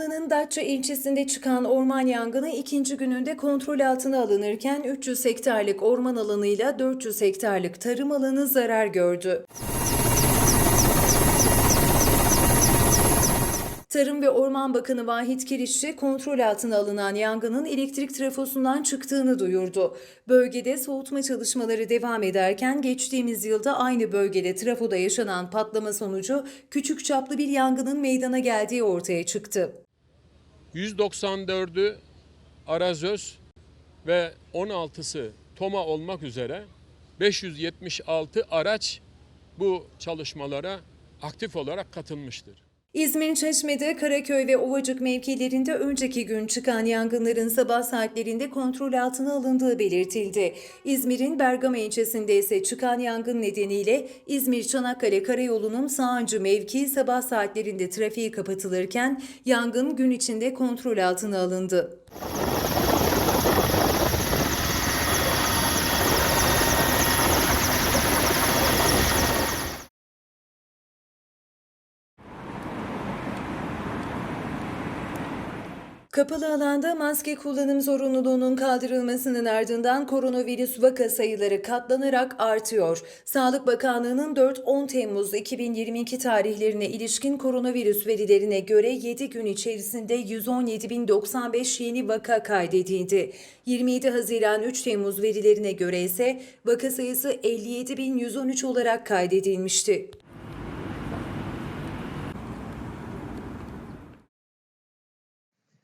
Muğla'nın Datça ilçesinde çıkan orman yangını ikinci gününde kontrol altına alınırken 300 hektarlık orman alanıyla 400 hektarlık tarım alanı zarar gördü. Tarım ve Orman Bakanı Vahit Kirişçi kontrol altına alınan yangının elektrik trafosundan çıktığını duyurdu. Bölgede soğutma çalışmaları devam ederken geçtiğimiz yılda aynı bölgede trafoda yaşanan patlama sonucu küçük çaplı bir yangının meydana geldiği ortaya çıktı. 194'ü arazöz ve 16'sı Toma olmak üzere 576 araç bu çalışmalara aktif olarak katılmıştır. İzmir Çeşme'de Karaköy ve Ovacık mevkilerinde önceki gün çıkan yangınların sabah saatlerinde kontrol altına alındığı belirtildi. İzmir'in Bergama ilçesinde ise çıkan yangın nedeniyle İzmir-Çanakkale Karayolu'nun Sağancı mevki sabah saatlerinde trafiği kapatılırken yangın gün içinde kontrol altına alındı. Kapalı alanda maske kullanım zorunluluğunun kaldırılmasının ardından koronavirüs vaka sayıları katlanarak artıyor. Sağlık Bakanlığı'nın 4-10 Temmuz 2022 tarihlerine ilişkin koronavirüs verilerine göre 7 gün içerisinde 117.095 yeni vaka kaydedildi. 27 Haziran 3 Temmuz verilerine göre ise vaka sayısı 57.113 olarak kaydedilmişti.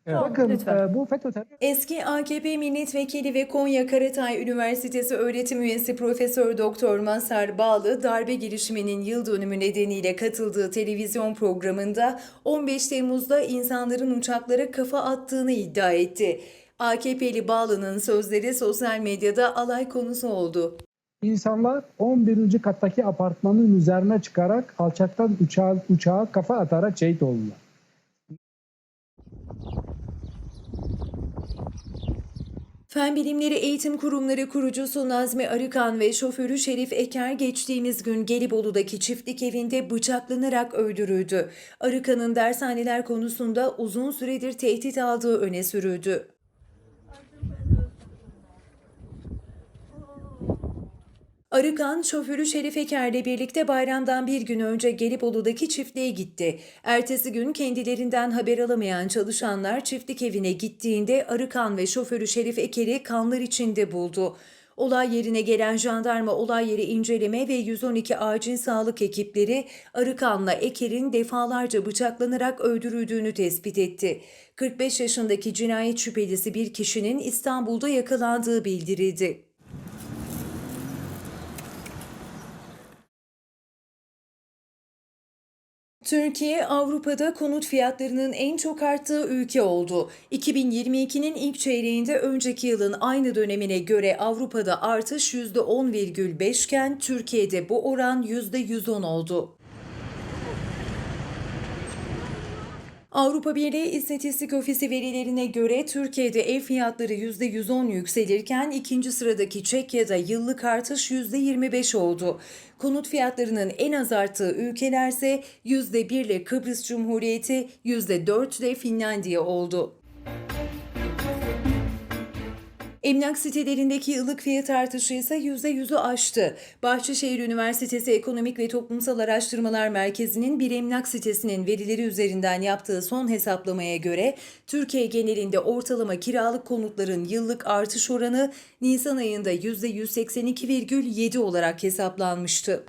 Tamam, Bakın lütfen. e, bu FETÖ terör Eski AKP milletvekili ve Konya Karatay Üniversitesi öğretim üyesi Profesör Doktor Mazhar Bağlı darbe girişiminin yıl dönümü nedeniyle katıldığı televizyon programında 15 Temmuz'da insanların uçaklara kafa attığını iddia etti. AKP'li Bağlı'nın sözleri sosyal medyada alay konusu oldu. insanlar 11. kattaki apartmanın üzerine çıkarak alçaktan uçağa, uçağa kafa atarak şehit oldular. Fen Bilimleri Eğitim Kurumları kurucusu Nazmi Arıkan ve şoförü Şerif Eker geçtiğimiz gün Gelibolu'daki çiftlik evinde bıçaklanarak öldürüldü. Arıkan'ın dershaneler konusunda uzun süredir tehdit aldığı öne sürüldü. Arıkan, şoförü Şerif Eker'le birlikte bayramdan bir gün önce Gelibolu'daki çiftliğe gitti. Ertesi gün kendilerinden haber alamayan çalışanlar çiftlik evine gittiğinde Arıkan ve şoförü Şerif Eker'i kanlar içinde buldu. Olay yerine gelen jandarma olay yeri inceleme ve 112 acil sağlık ekipleri Arıkan'la Eker'in defalarca bıçaklanarak öldürüldüğünü tespit etti. 45 yaşındaki cinayet şüphelisi bir kişinin İstanbul'da yakalandığı bildirildi. Türkiye Avrupa'da konut fiyatlarının en çok arttığı ülke oldu. 2022'nin ilk çeyreğinde önceki yılın aynı dönemine göre Avrupa'da artış %10,5 iken Türkiye'de bu oran %110 oldu. Avrupa Birliği İstatistik Ofisi verilerine göre Türkiye'de ev fiyatları %110 yükselirken ikinci sıradaki Çekya'da yıllık artış %25 oldu. Konut fiyatlarının en az arttığı ülkelerse %1 ile Kıbrıs Cumhuriyeti, %4 ile Finlandiya oldu. Emlak sitelerindeki yıllık fiyat artışı ise %100'ü aştı. Bahçeşehir Üniversitesi Ekonomik ve Toplumsal Araştırmalar Merkezi'nin bir emlak sitesinin verileri üzerinden yaptığı son hesaplamaya göre Türkiye genelinde ortalama kiralık konutların yıllık artış oranı Nisan ayında %182,7 olarak hesaplanmıştı.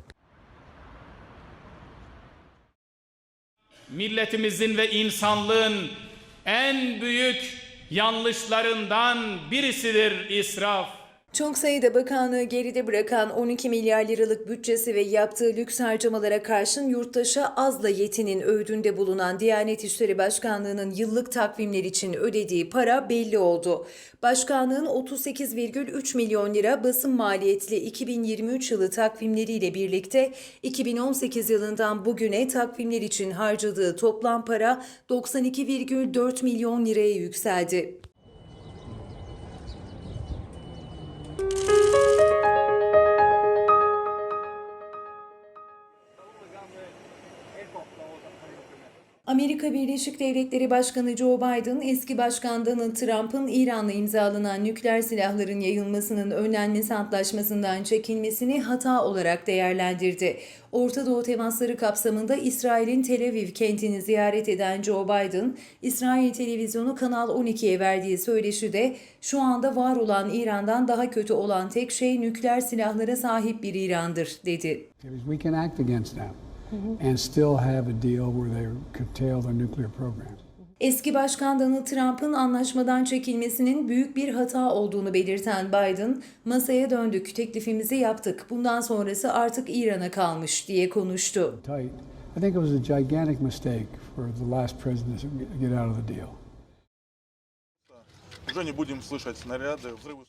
milletimizin ve insanlığın en büyük yanlışlarından birisidir israf. Çok sayıda bakanlığı geride bırakan 12 milyar liralık bütçesi ve yaptığı lüks harcamalara karşın yurttaşa azla yetinin öğüdünde bulunan Diyanet İşleri Başkanlığı'nın yıllık takvimler için ödediği para belli oldu. Başkanlığın 38,3 milyon lira basın maliyetli 2023 yılı takvimleriyle birlikte 2018 yılından bugüne takvimler için harcadığı toplam para 92,4 milyon liraya yükseldi. Amerika Birleşik Devletleri Başkanı Joe Biden, eski başkan Donald Trump'ın İran'la imzalanan nükleer silahların yayılmasının önlenmesi antlaşmasından çekilmesini hata olarak değerlendirdi. Orta Doğu temasları kapsamında İsrail'in Tel Aviv kentini ziyaret eden Joe Biden, İsrail televizyonu Kanal 12'ye verdiği söyleşide şu anda var olan İran'dan daha kötü olan tek şey nükleer silahlara sahip bir İran'dır dedi. And still have a deal where they curtail their nuclear programs. Eski Başkan Donald Trump'ın anlaşmadan çekilmesinin büyük bir hata olduğunu belirten Biden, masaya döndük, teklifimizi yaptık, bundan sonrası artık İran'a kalmış diye konuştu. I think it was a gigantic mistake for the last president to get out of the deal.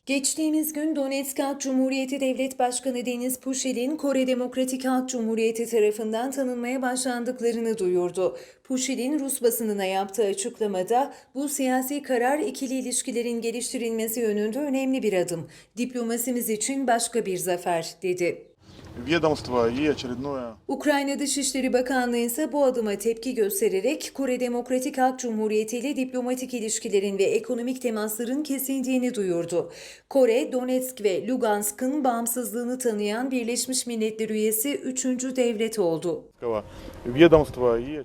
Geçtiğimiz gün Donetsk Halk Cumhuriyeti Devlet Başkanı Deniz Pushilin, Kore Demokratik Halk Cumhuriyeti tarafından tanınmaya başlandıklarını duyurdu. Pushilin, Rus basınına yaptığı açıklamada, bu siyasi karar ikili ilişkilerin geliştirilmesi yönünde önemli bir adım. Diplomasimiz için başka bir zafer, dedi. Ведомство и очередное Ukrayna Dışişleri Bakanlığı ise bu adıma tepki göstererek Kore Demokratik Halk Cumhuriyeti ile diplomatik ilişkilerin ve ekonomik temasların kesildiğini duyurdu. Kore, Donetsk ve Lugansk'ın bağımsızlığını tanıyan Birleşmiş Milletler üyesi 3. devlet oldu. ведомства и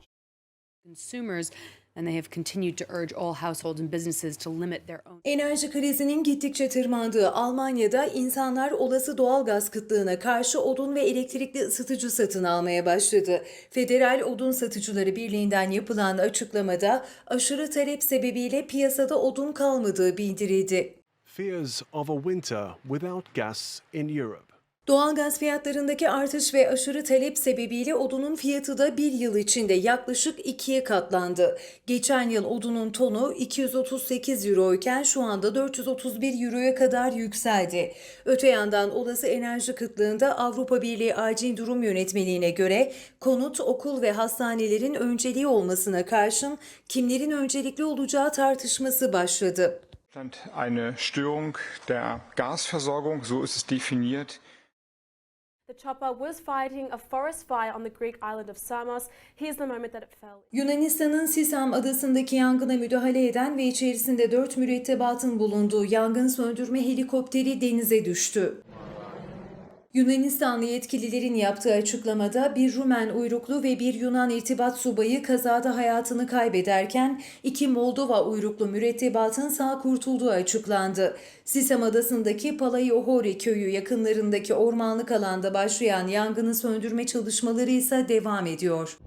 consumers, and they have continued to urge all households and businesses to limit their own. Enerji krizinin gittikçe tırmandığı Almanya'da insanlar olası doğal gaz kıtlığına karşı odun ve elektrikli ısıtıcı satın almaya başladı. Federal Odun Satıcıları Birliği'nden yapılan açıklamada aşırı talep sebebiyle piyasada odun kalmadığı bildirildi. Fears of a winter without gas in Europe. Doğalgaz fiyatlarındaki artış ve aşırı talep sebebiyle odunun fiyatı da bir yıl içinde yaklaşık ikiye katlandı. Geçen yıl odunun tonu 238 euro iken şu anda 431 euroya kadar yükseldi. Öte yandan olası enerji kıtlığında Avrupa Birliği Acil Durum Yönetmeliğine göre konut, okul ve hastanelerin önceliği olmasına karşın kimlerin öncelikli olacağı tartışması başladı. Eine Störung der Gasversorgung, so ist es definiert. Yunanistan'ın Sisam adasındaki yangına müdahale eden ve içerisinde dört mürettebatın bulunduğu yangın söndürme helikopteri denize düştü. Yunanistanlı yetkililerin yaptığı açıklamada bir Rumen uyruklu ve bir Yunan irtibat subayı kazada hayatını kaybederken iki Moldova uyruklu mürettebatın sağ kurtulduğu açıklandı. Sisam adasındaki Palaiohori köyü yakınlarındaki ormanlık alanda başlayan yangını söndürme çalışmaları ise devam ediyor.